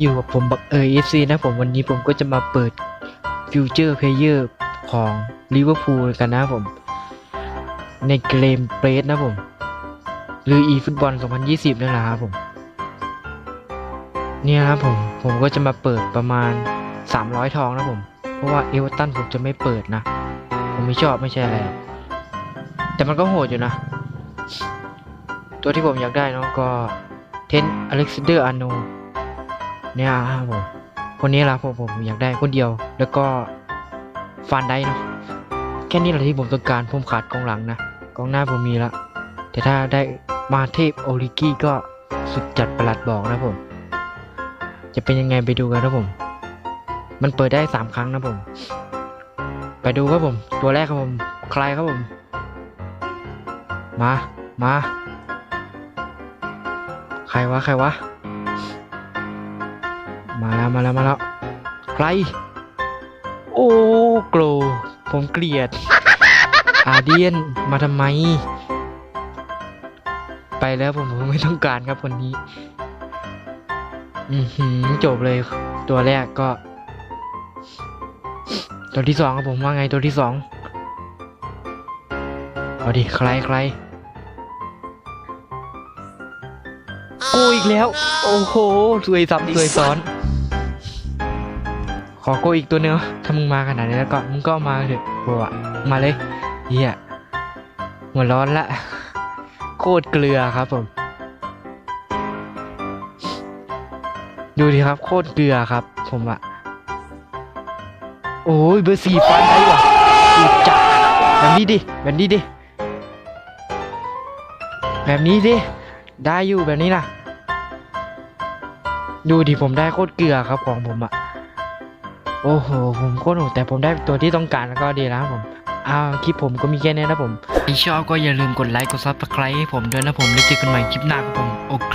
อยู่กับผมบักเอเอฟซีนะผมวันนี้ผมก็จะมาเปิดฟิวเจอร์เพลเยอร์ของลิเวอร์พูลกันนะผม ในเกมเปรสนะผม หรือ e ฟุตบอล2020 นั่นแหละครับผม เนี่ยครับผม ผมก็จะมาเปิดประมาณ 300 ทองนะผม เพราะว่าเอเวอร์ตันผมจะไม่เปิดนะ ผมไม่ชอบไม่ใช่อะไร แต่มันก็โหดอยู่นะ ตัวที่ผมอยากได้เนาะก็เทนอเล็กซานเดอร์อาโน เนี่ยครับผมคนนี้ละผมผมอยากได้คนเดียว แล้วก็ฟันได้เนาะแค่นี้แหละที่ผมต้องการผมขาดกองหลังนะกองหน้าผมมีละแต่ถ้าได้มาเทพโอริกี้ก็สุดจัดประหลัดบอกนะผม จะเป็นยังไงไปดูกันนะผม มันเปิดได้สามครั้งนะผม ไปดูครับผม ตัวแรกครับผม ใครครับผม มา มา ใครวะ ใครวะ มาแล้วมาแล้วมาแล้วใคร โอ้โกรผมเกลียด อาเดียนมาทำไม ไปแล้วผมผมไม่ต้องการครับคนนี้ อือหือจบเลยตัวแรกก็ ตัวที่สองครับผมว่าไงตัวที่สองเอาดิใครใครกูอีกแล้ว โอ้โหสวยซ้ำสวยซ้อน ขอโกอีกตัวเนื้อะถ้ามึงมาขนาดนี้แล้วก็มึงก็มาเถอะบัวมาเลยเฮียหัวร้อนละโคตรเกลือครับผม ดูดิครับ โคตรเกลือครับ ผมอะโอ้ยเบอร์สี่ฟันได้ว่ะจัดแบบนี้ดิแบบนี้ดิแบบนี้ดิได้อยู่แบบนี้นะดูดิผมได้โคตรเกลือครับของผมอะ โอ้โห ผมโคตรโหดแต่ผมได้ตัวที่ต้องการแล้วก็ดีแล้วครับผมอ้าวคลิปผมก็มีแค่นี้นะผม ถ้าชอบก็อย่าลืมกดไลค์ กดซับสไครต์ให้ผมด้วยนะผม แล้วเจอกันใหม่คลิปหน้าครับผม โอเค